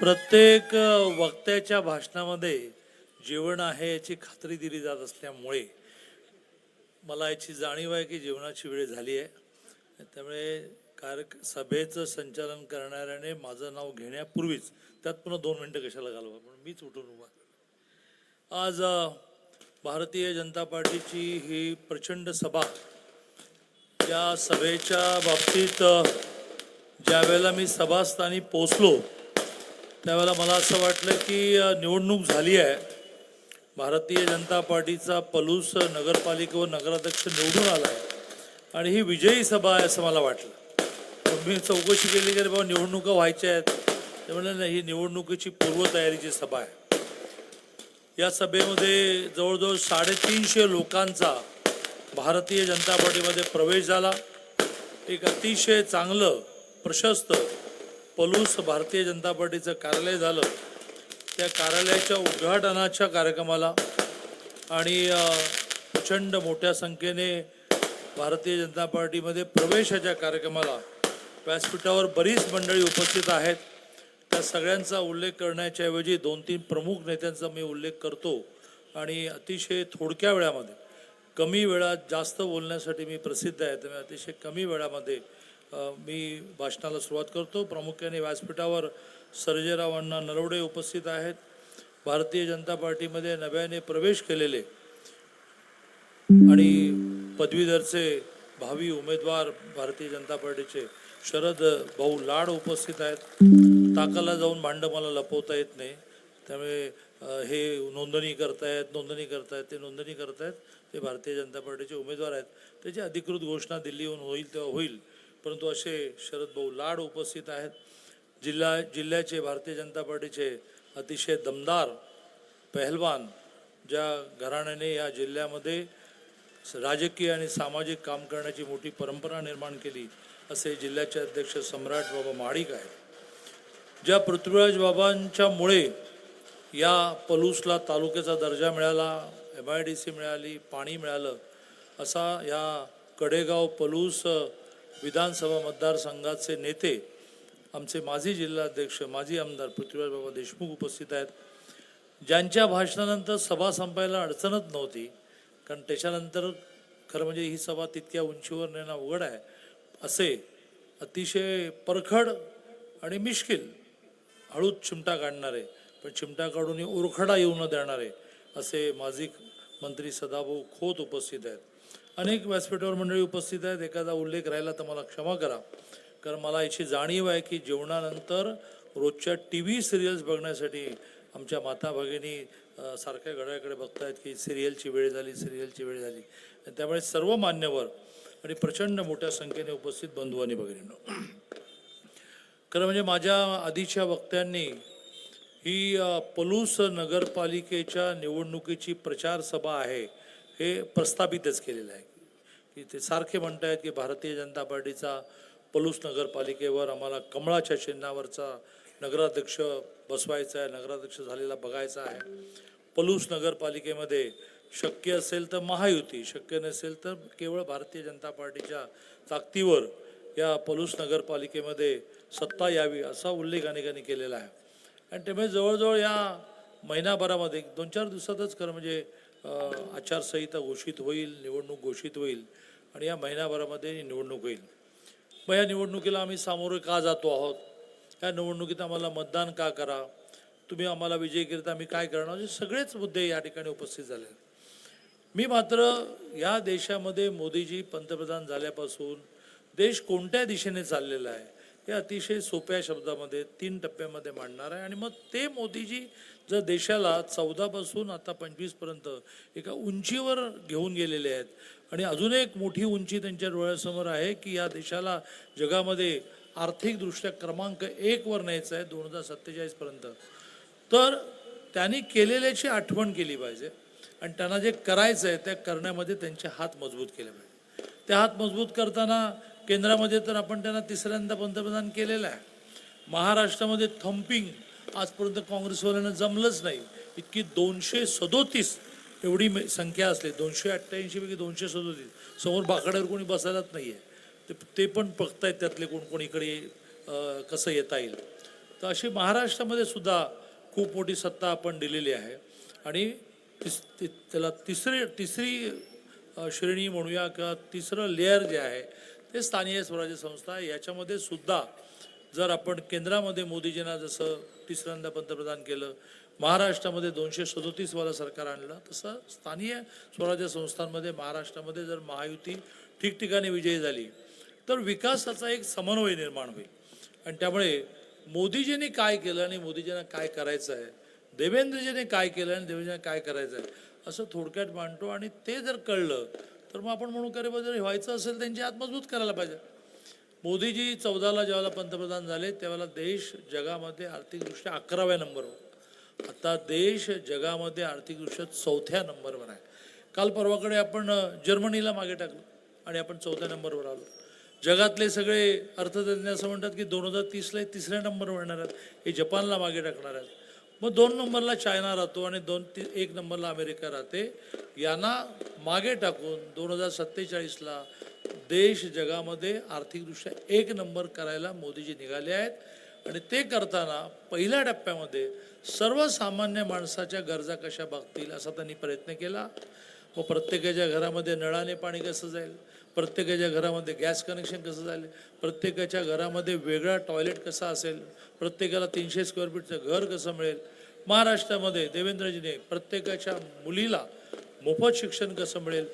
प्रत्येक वक्त्याच्या भाषणामध्ये जेवण आहे याची खात्री दिली जात असल्यामुळे मला याची जाणीव आहे की जेवणाची वेळ झाली आहे. त्यामुळे कार्य सभेचं संचालन करणाऱ्याने माझं नाव घेण्यापूर्वीच त्यात पुन्हा दोन मिनटं कशाला घालवा पण मीच उठून उभा आज भारतीय जनता पार्टीची ही प्रचंड सभा या सभेच्या बाबतीत ज्यावेळेला मी सभास्थानी पोचलो त्यावेळेला मला असं वाटलं की निवडणूक झाली आहे. भारतीय जनता पार्टीचा पलूस नगरपालिका व नगराध्यक्ष निवडून आला आहे. आणि ही विजयी सभा आहे असं मला वाटलं. मी चौकशी केली की बाबा निवडणुका व्हायच्या आहेत. ते ना ही निवडणुकीची पूर्वतयारीची सभा आहे. या सभेमध्ये जवळजवळ साडेतीनशे लोकांचा भारतीय जनता पार्टीमध्ये प्रवेश झाला. एक अतिशय चांगलं प्रशस्त पलूस भारतीय जनता पार्टीचं कार्यालय झालं. त्या कार्यालयाच्या उद्घाटनाच्या कार्यक्रमाला आणि प्रचंड मोठ्या संख्येने भारतीय जनता पार्टीमध्ये प्रवेशाच्या कार्यक्रमाला व्यासपीठावर बरीच मंडळी उपस्थित आहेत. त्या सगळ्यांचा उल्लेख करण्याच्या ऐवजी दोन तीन प्रमुख नेत्यांचा मी उल्लेख करतो. आणि अतिशय थोडक्या वेळामध्ये कमी वेळात जास्त बोलण्यासाठी मी प्रसिद्ध आहे. त्यामुळे अतिशय कमी वेळामध्ये मी भाषणाला सुरुवात करतो. प्रामुख्याने व्यासपीठावर सर्जेराव अण्णा नरवडे उपस्थित आहेत. भारतीय जनता पार्टीमध्ये नव्याने प्रवेश केलेले आणि पदवीधरचे भावी उमेदवार भारतीय जनता पार्टीचे शरद भाऊ लाड उपस्थित आहेत. ताकाला जाऊन भांडं मला लपवता येत नाही. त्यामुळे हे नोंदणी करतायत नोंदणी करतायत ते नोंदणी करतायत. ते भारतीय जनता पार्टीचे उमेदवार आहेत. त्याची अधिकृत घोषणा दिल्लीहून होईल तेव्हा होईल. परंतु असे शरद भाऊ लाड उपस्थित आहेत. जिल्हा जिल्ह्याचे भारतीय जनता पार्टीचे अतिशय दमदार पहलवान ज्या घराण्याने या जिल्ह्यामध्ये राजकीय आणि सामाजिक काम करण्याची मोठी परंपरा निर्माण केली असे जिल्ह्याचे अध्यक्ष सम्राट बाबा महाडिक आहेत. ज्या पृथ्वीराज बाबांच्यामुळे या पलूसला तालुक्याचा दर्जा मिळाला एम आय डी सी मिळाली पाणी मिळालं असा या कडेगाव पलूस विधानसभा मतदारसंघाचे नेते आमचे माजी जिल्हाध्यक्ष माजी आमदार पृथ्वीराज बाबा देशमुख उपस्थित आहेत. ज्यांच्या भाषणानंतर सभा संपायला अडचणच नव्हती कारण त्याच्यानंतर खरं म्हणजे ही सभा तितक्या उंचीवर नेणं अवघड आहे. असे अतिशय परखड आणि मिश्किल हळूच चिमटा काढणारे पण चिमटा काढून उरखडा येऊ न देणारे असे माजी मंत्री सदाभाऊ खोत उपस्थित आहेत. अनेक व्यासपीठावर मंडळी उपस्थित आहेत. एखादा उल्लेख राहिला तर मला क्षमा करा. कारण मला याची जाणीव आहे की जेवणानंतर रोजच्या टी व्ही सिरियल्स बघण्यासाठी आमच्या माता भगिनी सारख्या घड्याकडे बघतायत की सिरियलची वेळ झाली सिरियलची वेळ झाली. आणि त्यामुळे सर्व मान्यवर आणि प्रचंड मोठ्या संख्येने उपस्थित बंधू आणि भगिनींनो. खरं म्हणजे माझ्या आधीच्या वक्त्यांनी ही पलूस नगरपालिकेच्या निवडणुकीची प्रचार सभा आहे. हे प्रस्थापितच केलेलं आहे. की ते सारखे म्हणत आहेत की भारतीय जनता पार्टीचा पलूस नगरपालिकेवर आम्हाला कमळाच्या चिन्हावरचा नगराध्यक्ष बसवायचा आहे नगराध्यक्ष झालेला बघायचा आहे. पलूस नगरपालिकेमध्ये शक्य असेल तर महायुती शक्य नसेल तर केवळ भारतीय जनता पार्टीच्या ताकदीवर या पलूस नगरपालिकेमध्ये सत्ता यावी असा उल्लेख अनेकांनी केलेला आहे. आणि त्यामुळे जवळजवळ या महिनाभरामध्ये दोन चार दिवसातच खरं म्हणजे आचारसंहिता घोषित होईल निवडणूक घोषित होईल आणि या महिनाभरामध्ये निवडणूक होईल. मग या निवडणुकीला आम्ही सामोरे का जातो आहोत? या निवडणुकीत आम्हाला मतदान का करा? तुम्ही आम्हाला विजयी केलं आम्ही काय करणार? असे सगळेच मुद्दे या ठिकाणी उपस्थित झाले आहेत. मी मात्र या देशामध्ये मोदीजी पंतप्रधान झाल्यापासून देश कोणत्या दिशेने चाललेला आहे? हे अतिशय सोप्या शब्दामध्ये तीन टप्प्यामध्ये मांडणार आहे. आणि मग ते मोदीजी जर देशाला चौदापासून आता पंचवीसपर्यंत एका उंचीवर घेऊन गेलेले आहेत. आणि अजून एक मोठी उंची त्यांच्या डोळ्यासमोर आहे की या देशाला जगामध्ये आर्थिकदृष्ट्या क्रमांक एकवर न्यायचं आहे दोन हजार सत्तेचाळीसपर्यंत. तर त्यांनी केलेल्याची आठवण केली पाहिजे. आणि त्यांना जे करायचं आहे त्या करण्यामध्ये त्यांचे हात मजबूत केले पाहिजे. ते हात मजबूत करताना केंद्रामध्ये तर आपण त्यांना तिसऱ्यांदा पंतप्रधान केलेलं आहे. महाराष्ट्रामध्ये थंपिंग आजपर्यंत काँग्रेसवाल्यांना जमलंच नाही. इतकी दोनशे सदोतीस एवढी संख्या असली. दोनशे अठ्ठ्याऐंशीपैकी दोनशे सदोतीस. समोर बाकड्यावर कोणी बसायलाच नाही आहे ते ते पण बघतायत त्यातले कोण कोण इकडे कसं येता येईल. तर अशी महाराष्ट्रामध्ये सुद्धा खूप मोठी सत्ता आपण दिलेली आहे. आणि तिस त्याला तिसरी तिसरी श्रेणी म्हणूया किंवा तिसरं लेअर जे आहे ते स्थानीय स्वराज्य संस्था आहे. याच्यामध्ये सुद्धा जर आपण केंद्रामध्ये मोदीजींना जसं तिसऱ्यांदा पंतप्रधान केलं महाराष्ट्रामध्ये दोनशे सदोतीसवाला सरकार आणलं तसं स्थानीय स्वराज्य संस्थांमध्ये महाराष्ट्रामध्ये जर महायुती ठिकठिकाणी विजयी झाली तर विकासाचा एक समन्वय निर्माण होईल आणि त्यामुळे मोदीजींनी काय केलं आणि मोदीजींना काय करायचं आहे देवेंद्रजीने काय केलं आणि देवेंद्रजीने काय करायचं आहे असं थोडक्यात मांडतो आणि ते जर कळलं तर मग आपण म्हणू करे बा जर व्हायचं असेल त्यांची हात मजबूत करायला पाहिजे. मोदीजी चौदाला ज्यावेळेला पंतप्रधान झाले त्यावेळेला देश जगामध्ये आर्थिकदृष्ट्या अकराव्या नंबरवर आता देश जगामध्ये आर्थिकदृष्ट्या चौथ्या नंबरवर आहे. काल परवाकडे आपण जर्मनीला मागे टाकलं आणि आपण चौथ्या नंबरवर आलो. जगातले सगळे अर्थतज्ञ असं म्हणतात की दोन हजार तीसला तिसऱ्या नंबरवर येणार आहेत. हे जपानला मागे टाकणार आहेत. मग दोन नंबरला चायना राहतो आणि दोन ती एक नंबरला अमेरिका राहते. यांना मागे टाकून दोन हजार सत्तेचाळीसला देश जगामध्ये आर्थिकदृष्ट्या एक नंबर करायला मोदीजी निघाले आहेत. आणि ते करताना पहिल्या टप्प्यामध्ये सर्वसामान्य माणसाच्या गरजा कशा बघतील असा त्यांनी प्रयत्न केला. मग प्रत्येकाच्या घरामध्ये नळाने पाणी कसं जाईल? प्रत्येकाच्या घरामध्ये गॅस कनेक्शन कसं जाईल? प्रत्येकाच्या घरामध्ये वेगळा टॉयलेट कसा असेल? प्रत्येकाला तीनशे स्क्वेअर फीटचं घर कसं मिळेल? महाराष्ट्रामध्ये देवेंद्रजीने प्रत्येकाच्या मुलीला मोफत शिक्षण कसं मिळेल?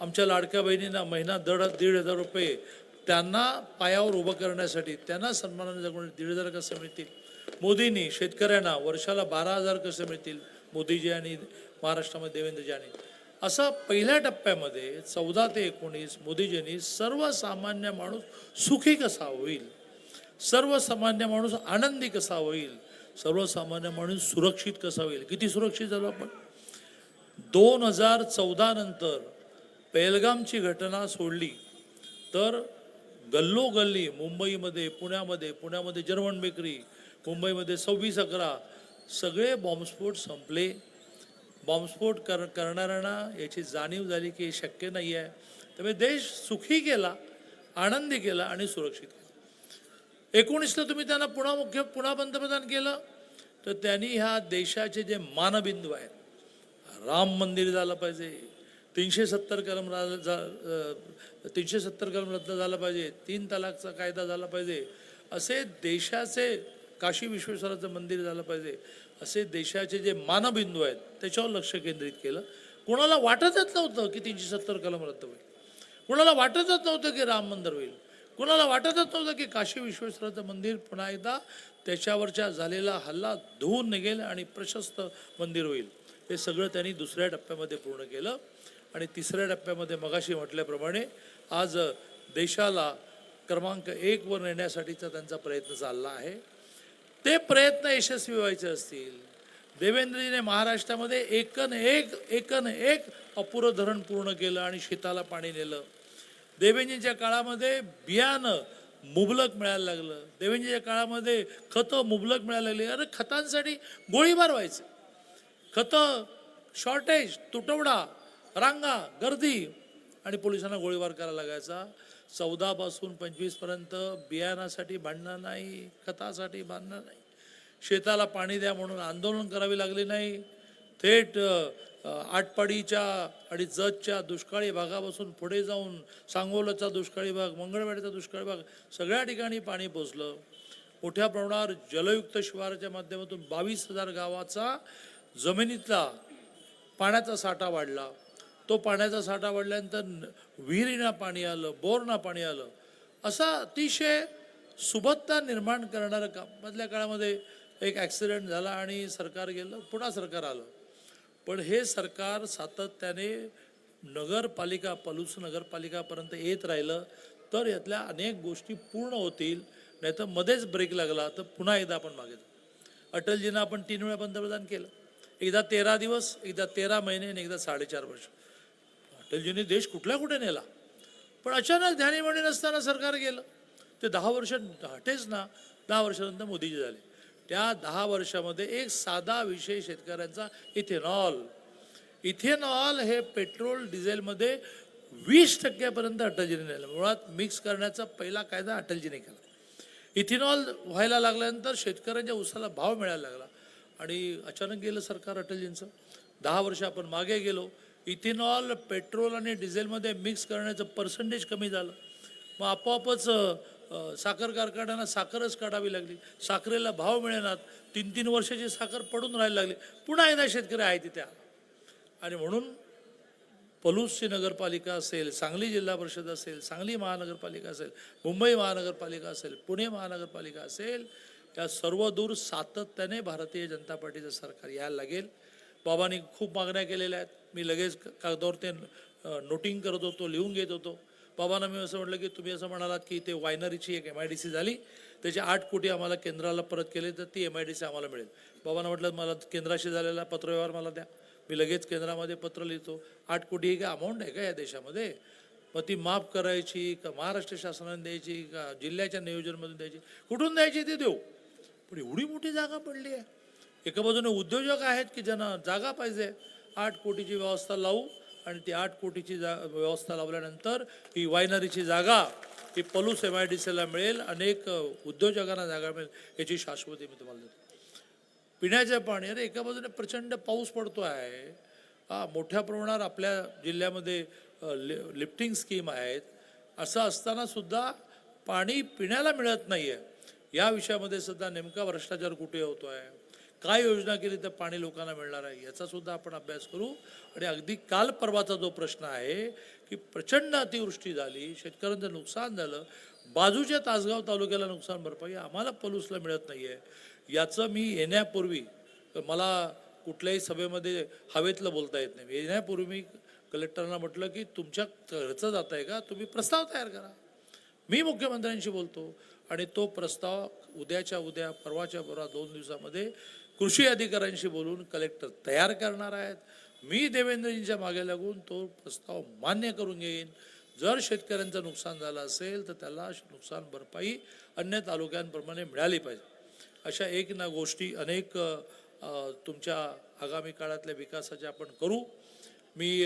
आमच्या लाडक्या बहिणींना महिना दड दीड हजार रुपये त्यांना पायावर उभं करण्यासाठी त्यांना सन्मानाने जगवणे दीड हजार कसं मिळतील? मोदींनी शेतकऱ्यांना वर्षाला बारा हजार कसं मिळतील? मोदीजी आणि महाराष्ट्रामध्ये देवेंद्रजी आणि. असा पहिल्या टप्प्यामध्ये चौदा ते एकोणीस मोदीजींनी सर्वसामान्य माणूस सुखी कसा होईल? सर्वसामान्य माणूस आनंदी कसा होईल? सर्वसामान्य माणूस सुरक्षित कसा होईल? किती सुरक्षित झालो आपण? दोन हजार चौदा नंतर पेलगामची घटना सोडली. तर गल्लोगल्ली मुंबईमध्ये पुण्यामध्ये पुण्यामध्ये जर्मन बेकरी मुंबईमध्ये सव्वीस अकरा सगळे बॉम्बस्फोट संपले. बॉम्बस्फोट कर करणाऱ्यांना याची जाणीव झाली की हे शक्य नाही आहे त्यामुळे देश सुखी केला आनंदी केला आणि सुरक्षित केला. एकोणीसला तुम्ही त्यांना पुन्हा मुख्य पुन्हा पंतप्रधान केलं तर त्यांनी ह्या देशाचे जे मानबिंदू आहेत राम मंदिर झालं पाहिजे तीनशे सत्तर कलम रा- तीनशे सत्तर कलम रद्द झालं पाहिजे तीन तलाकचा कायदा झाला पाहिजे असे देशाचे काशी विश्वेश्वराचं मंदिर झालं पाहिजे असे देशाचे जे मानबिंदू आहेत त्याच्यावर लक्ष केंद्रित केलं. कोणाला वाटतच नव्हतं की तीनशे सत्तर कलम रद्द होईल. कोणाला वाटतच नव्हतं की राम मंदिर होईल. कोणाला वाटतच नव्हतं की काशी विश्वेश्वराचं मंदिर पुन्हा एकदा त्याच्यावरच्या झालेला हल्ला धुवून निघेल आणि प्रशस्त मंदिर होईल. हे सगळं त्यांनी दुसऱ्या टप्प्यामध्ये पूर्ण केलं. आणि तिसऱ्या टप्प्यामध्ये मगाशी म्हटल्याप्रमाणे आज देशाला क्रमांक एकवर नेण्यासाठीचा त्यांचा प्रयत्न चालला आहे. ते प्रयत्न यशस्वी व्हायचे असतील. देवेंद्रजीने महाराष्ट्रामध्ये एकन एक एकन एक अपुरं धरण पूर्ण केलं आणि शेताला पाणी नेलं. देवेंजींच्या काळामध्ये बियाणं मुबलक मिळायला लागलं. देवेंजीच्या काळामध्ये खतं मुबलक मिळायला लागली. अरे खतांसाठी गोळीबार व्हायचे. खतं शॉर्टेज तुटवडा रांगा गर्दी आणि पोलिसांना गोळीबार करायला लागायचा. चौदापासून पंचवीसपर्यंत बियाणासाठी भांडणं नाही खतासाठी भांडणं नाही. शेताला पाणी द्या म्हणून आंदोलन करावी लागले नाही. थेट आटपाडीच्या आणि जतच्या दुष्काळी भागापासून पुढे जाऊन सांगोलाचा दुष्काळी भाग मंगळवाडीचा दुष्काळी भाग सगळ्या ठिकाणी पाणी पोचलं. मोठ्या प्रमाणावर जलयुक्त शिवाराच्या माध्यमातून बावीस हजार गावाचा जमिनीतला पाण्याचा साठा वाढला. तो पाण्याचा साठा वाढल्यानंतर विहिरीना पाणी आलं बोरना पाणी आलं. असा अतिशय सुबत्ता निर्माण करणारं काम मधल्या काळामध्ये एक ॲक्सिडेंट झाला आणि सरकार गेलं पुन्हा सरकार आलं. पण हे सरकार सातत्याने नगरपालिका पलूस नगरपालिकापर्यंत येत राहिलं तर यातल्या अनेक गोष्टी पूर्ण होतील. नाही तर मध्येच ब्रेक लागला तर पुन्हा एकदा आपण मागे जाऊ. अटलजींना आपण तीन वेळा पंतप्रधान केलं. एकदा तेरा दिवस एकदा तेरा महिने आणि एकदा साडेचार वर्ष. अटलजींनी देश कुठल्या कुठे नेला? पण अचानक ध्यानीमणी नसताना सरकार गेलं. ते दहा वर्ष हटेच ना दहा वर्षानंतर मोदीजी झाले. त्या दहा वर्षामध्ये एक साधा विषय शेतकऱ्यांचा इथेनॉल. इथेनॉल हे पेट्रोल डिझेलमध्ये वीस टक्क्यापर्यंत अटलजीने नेलं. मुळात मिक्स करण्याचा पहिला कायदा अटलजीने केला. इथेनॉल व्हायला लागल्यानंतर शेतकऱ्यांच्या उसाला भाव मिळायला लागला. आणि अचानक गेलं सरकार अटलजींचं. दहा वर्ष आपण मागे गेलो. इथेनॉल पेट्रोल आणि डिझेलमध्ये मिक्स करण्याचं पर्सेंटेज कमी झालं. मग आपोआपच साखर कारखान्यांना साखरच काढावी लागली. साखरेला भाव मिळेनात. तीन तीन वर्षाची साखर पडून राहायला लागली. पुन्हा एकदा शेतकरी आहे तिथे आणि म्हणून पलूसची नगरपालिका असेल सांगली जिल्हा परिषद असेल सांगली महानगरपालिका असेल मुंबई महानगरपालिका असेल पुणे महानगरपालिका असेल या सर्व दूर सातत्याने भारतीय जनता पार्टीचं सरकार यायला लागेल. बाबांनी खूप मागण्या केलेल्या आहेत. मी लगेच कागदावर ते नोटिंग करत होतो लिहून घेत होतो. बाबांना मी असं म्हटलं की तुम्ही असं म्हणालात की ते वायनरीची एक एम आय डी सी झाली. त्याचे आठ कोटी आम्हाला केंद्राला परत केले तर ती एम आय डी सी आम्हाला मिळेल. बाबांना म्हटलं मला केंद्राशी झालेला पत्रव्यवहार मला द्या. मी लगेच केंद्रामध्ये पत्र लिहितो. आठ कोटी ही काय अमाऊंट आहे का या देशामध्ये? मग ती माफ करायची का महाराष्ट्र शासनाने द्यायची का जिल्ह्याच्या नियोजनमधून द्यायची? कुठून द्यायची ती देऊ पण एवढी मोठी जागा पडली आहे. एका बाजूने उद्योजक आहेत की ज्यांना जागा पाहिजे? आठ कोटीची व्यवस्था लावू. आणि ती आठ कोटीची जा व्यवस्था लावल्यानंतर ही वायनरीची जागा ही पलूस एम आय डी सीला मिळेल अनेक उद्योजकांना जागा मिळेल याची शाश्वती मी तुम्हाला देतो. पिण्याचं पाणी अरे एका बाजूने प्रचंड पाऊस पडतो आहे हा मोठ्या प्रमाणावर आपल्या जिल्ह्यामध्ये लि लिफ्टिंग स्कीम आहेत. असं असताना सुद्धा पाणी पिण्याला मिळत नाही आहे या विषयामध्ये सुद्धा नेमका भ्रष्टाचार कुठे होतो आहे काय योजना केली तर पाणी लोकांना मिळणार आहे याचा सुद्धा आपण अभ्यास करू. आणि अगदी काल परवाचा जो प्रश्न आहे की प्रचंड अतिवृष्टी झाली शेतकऱ्यांचं नुकसान झालं बाजूच्या तासगाव तालुक्याला नुकसान भरपाई आम्हाला पलूसला मिळत नाही आहे याचं मी येण्यापूर्वी मला कुठल्याही सभेमध्ये हवेतलं बोलता येत नाही. येण्यापूर्वी मी कलेक्टरना म्हटलं की तुमच्या खर्च जात आहे का? तुम्ही प्रस्ताव तयार करा. मी मुख्यमंत्र्यांशी बोलतो. आणि तो प्रस्ताव उद्याच्या उद्या परवाच्या परवा दोन दिवसामध्ये कृषी अधिकाऱ्यांशी बोलून कलेक्टर तयार करणार आहेत. मी देवेंद्रजींच्या मागे लागून तो प्रस्ताव मान्य करून घेईन. जर शेतकऱ्यांचं नुकसान झालं असेल तर त्याला नुकसान भरपाई अन्य तालुक्यांप्रमाणे मिळाली पाहिजे. अशा एक ना गोष्टी अनेक तुमच्या आगामी काळातल्या विकासाच्या आपण करू. मी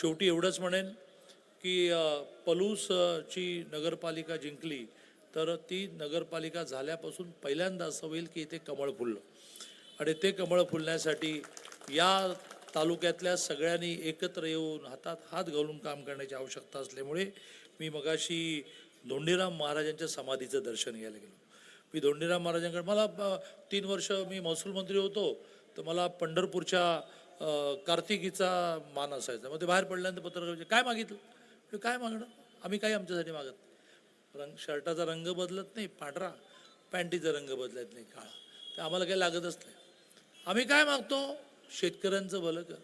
शेवटी एवढंच म्हणेन की पलूसची नगरपालिका जिंकली तर ती नगरपालिका झाल्यापासून पहिल्यांदा असं होईल की इथे कमळ फुललं. आणि ते कमळ फुलण्यासाठी या तालुक्यातल्या सगळ्यांनी एकत्र येऊन हातात हात घालून काम करण्याची आवश्यकता असल्यामुळे मी मगाशी धोंडीराम महाराजांच्या समाधीचं दर्शन घ्यायला गेलो. मी धोंडीराम महाराजांकडे मला तीन वर्ष मी महसूल मंत्री होतो तर मला पंढरपूरच्या कार्तिकीचा मान असायचा. मग ते बाहेर पडल्यानंतर पत्रकार म्हणजे काय मागितलं? काय मागणं? आम्ही काही आमच्यासाठी मागत नाही. रंग शर्टाचा रंग बदलत नाही पांढरा पॅन्टीचा रंग बदलत नाही काळा. ते आम्हाला काही लागतच नाही. आम्ही काय मागतो? शेतकऱ्यांचं भलं कर.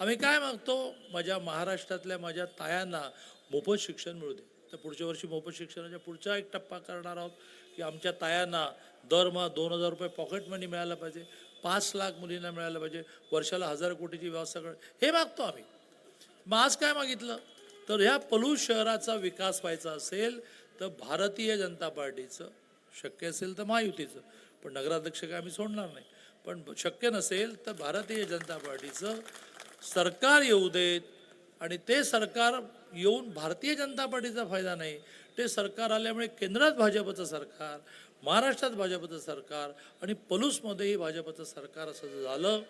आम्ही काय मागतो? माझ्या महाराष्ट्रातल्या माझ्या तायांना मोफत शिक्षण मिळू दे. तर पुढच्या वर्षी मोफत शिक्षणाच्या पुढचा एक टप्पा करणार आहोत की आमच्या तायांना दरमहा दोन हजार रुपये पॉकेट मनी मिळायला पाहिजे. पाच लाख मुलींना मिळायला पाहिजे. वर्षाला हजार कोटीची व्यवस्था कर. हे मागतो आम्ही. मग आज काय मागितलं? तर ह्या पलू शहराचा विकास व्हायचा असेल तर भारतीय जनता पार्टीचं शक्य असेल तर महायुतीचं. पण नगराध्यक्ष काय आम्ही सोडणार नाही. पण शक्य नसेल तर भारतीय जनता पार्टीचं सरकार येऊ देत आणि ते सरकार येऊन भारतीय जनता पार्टीचा फायदा नाही. ते सरकार आल्यामुळे केंद्रात भाजपचं सरकार महाराष्ट्रात भाजपचं सरकार आणि पलूसमध्येही भाजपचं सरकार असं जर झालं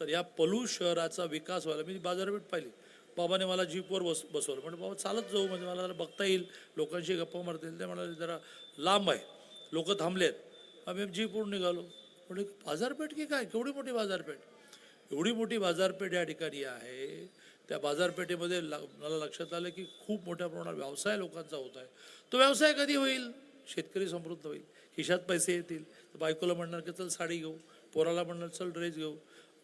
तर या पलूस शहराचा विकास व्हायला मी बाजारपेठ पाहिली. बाबाने मला जीपवर बस बसवलं. म्हणजे बाबा चालत जाऊ म्हणजे मला जरा बघता येईल. लोकांशी गप्पा मारता येईल. ते म्हणाले जरा लांब आहे. लोक थांबलेत. आम्ही जीपवरून निघालो. म्हणजे बाजारपेठ की काय? केवढी मोठी बाजारपेठ? एवढी मोठी बाजारपेठ या ठिकाणी आहे. त्या बाजारपेठेमध्ये ला मला लक्षात आलं की खूप मोठ्या प्रमाणात व्यवसाय लोकांचा होत आहे. तो व्यवसाय कधी होईल? शेतकरी समृद्ध होईल. खिशात पैसे येतील. तर बायकोला म्हणणार की चल साडी घेऊ. पोराला म्हणणार चल ड्रेस घेऊ.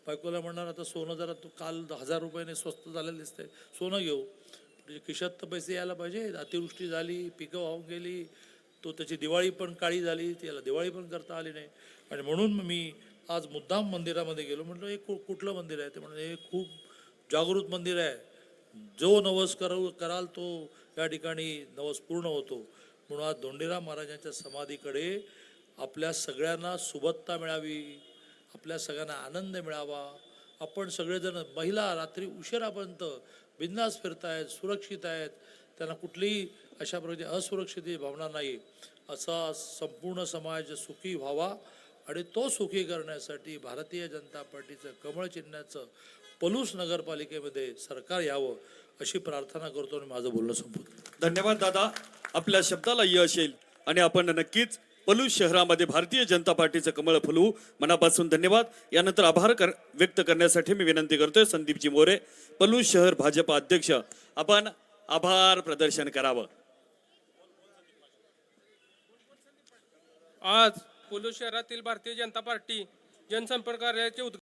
बायकोला म्हणणार आता सोनं जरा तू काल हजार रुपयाने स्वस्त झालेलं दिसतंय. सोनं घेऊ. म्हणजे खिशात तर पैसे यायला पाहिजे. अतिवृष्टी झाली पिकं वाहून गेली. तो त्याची दिवाळी पण काळी झाली. त्याला दिवाळी पण करता आली नाही. आणि म्हणून मी आज मुद्दाम मंदिरामध्ये गेलो. म्हटलं हे कु- कुठलं मंदिर आहे? ते म्हणजे हे खूप जागृत मंदिर आहे. जो नवस करू कराल तो या ठिकाणी नवस पूर्ण होतो. म्हणून आज धोंडीराम महाराजांच्या समाधीकडे आपल्या सगळ्यांना सुबत्ता मिळावी आपल्या सगळ्यांना आनंद मिळावा. आपण सगळेजण महिला रात्री उशिरापर्यंत बिंदास फिरतायत सुरक्षित आहेत. त्यांना कुठलीही अशा प्रकारची असुरक्षित भावना नाही. असा संपूर्ण समाज सुखी व्हावा. आणि तो सुखी करण्यासाठी भारतीय जनता पार्टीचं कमळ चिन्हाचं पलूस नगरपालिकेमध्ये सरकार यावं अशी प्रार्थना करतो आणि माझं बोलणं संपवतो. धन्यवाद दादा. आपल्या शब्दाला यश येईल आणि आपण नक्कीच पलूस शहरामध्ये भारतीय जनता पार्टीचं कमळ फुलवू. मनापासून धन्यवाद. यानंतर आभार कर व्यक्त करण्यासाठी मी विनंती करतोय संदीपजी मोरे पलूस शहर भाजप अध्यक्ष. आपण आभार प्रदर्शन करावं. आज पोलूस शहरातील भारतीय जनता पार्टी जनसंपर्क कार्यालयाचे उद्घाटन